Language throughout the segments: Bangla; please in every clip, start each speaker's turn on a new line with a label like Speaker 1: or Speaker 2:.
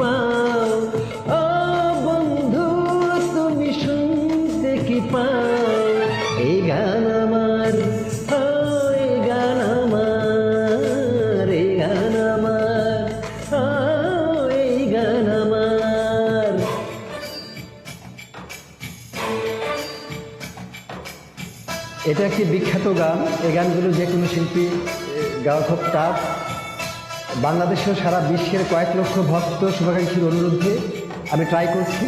Speaker 1: পাও। ও বন্ধু, তুমি শুনতে কি পাও? এই গান আমার, ও এই আমার, এই গান আমার, ও এই আমার। এটা একটি বিখ্যাত গান। এই গানগুলো যে কোনো শিল্পী গাওয়া খুব টাফ বাংলাদেশেও সারা বিশ্বের কয়েক লক্ষ ভক্ত শুভাকাঙ্ক্ষীর অনুরোধে আমি ট্রাই করছি।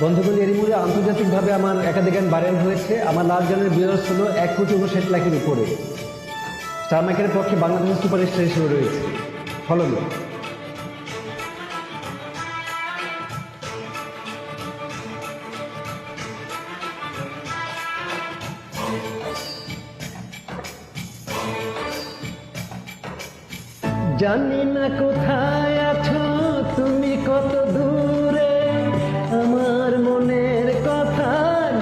Speaker 1: বন্ধুগুলি এরই মূলে আন্তর্জাতিকভাবে আমার একাধিক গান ভাইরাল হয়েছে। আমার লাস্ট গানের বিয়ার্স হলো এক কোটি উনষাট লাখের উপরে। স্টার মার্কেটের পক্ষে বাংলাদেশের সুপারস্টার হিসেবে রয়েছে। ফলন জানি না কোথায় আছো, তুমি কত দূরে? আমার মনের কথা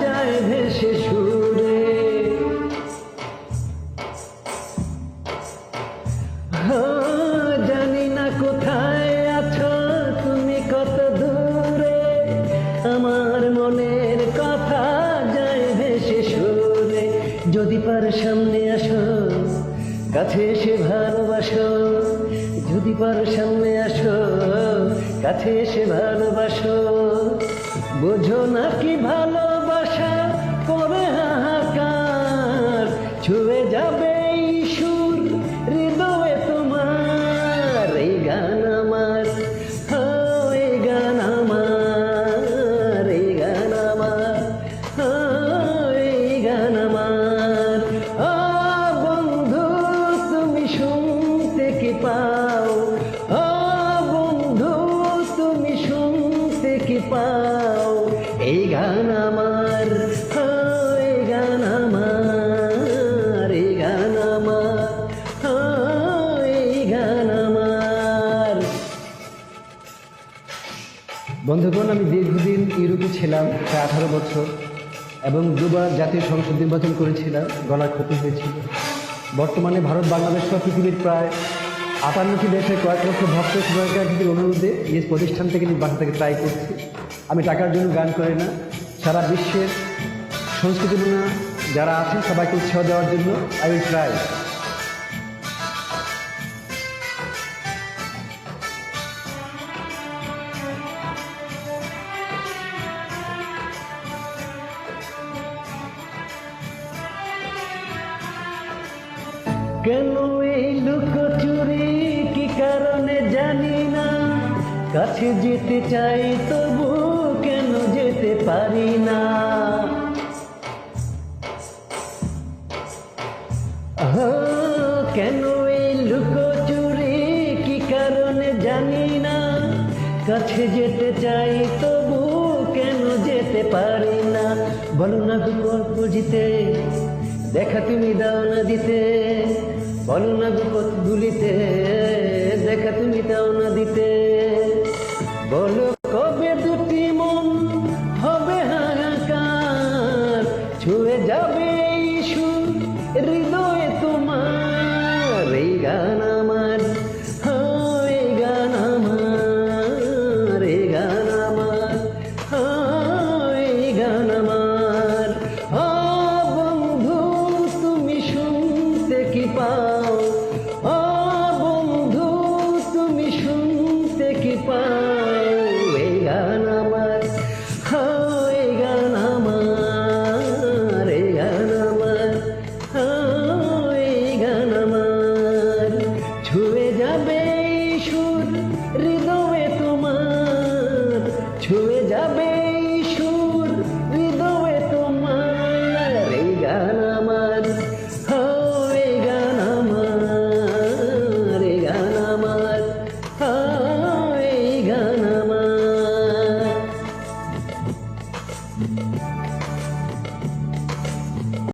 Speaker 1: যায় ভেসে সুরে। জানি না কোথায় আছো, তুমি কত দূরে? আমার মনের কথা যায় ভেসে সুরে। যদি পার সামনে আসো, কাছে এসে ভালোবাসো। যদি পার সামনে আসো, কাছে এসে ভালোবাসো, বোঝো না কি ভালোবাসা করে হাহাকার ছুঁয়ে যাবে এই ছিলাম প্রায় আঠারো বছর এবং দুবার জাতীয় সংসদ নির্বাচন করেছিলাম, গলার ক্ষতি হয়েছিল বর্তমানে ভারত বাংলাদেশ সহ পৃথিবীর প্রায় আটান্নটি দেশে কয়েক লক্ষ ভক্ত শুভাকাঙ্ক্ষীদের অনুরোধে নিজ প্রতিষ্ঠান থেকে বাসা থেকে ট্রাই করছি। আমি টাকার জন্য গান করি না, সারা বিশ্বের সংস্কৃতিমনা যারা আছেন সবাইকে উৎসাহ দেওয়ার জন্য আই উইল ট্রাই কেন এই লুকোচুরি কি কারণে জানি না। কাছে যেতে চাই, তবু কেন যেতে পারি না? কেন এই লুকোচুরি কি কারণে জানি না। কাছে যেতে চাই, তবু কেন যেতে পারি না? বলো না গল্প জিতে দেখা তুমি দাও না দিতে, বলো না বিপদ ভুলিতে দেখা তুমি দাও না দিতে, বলো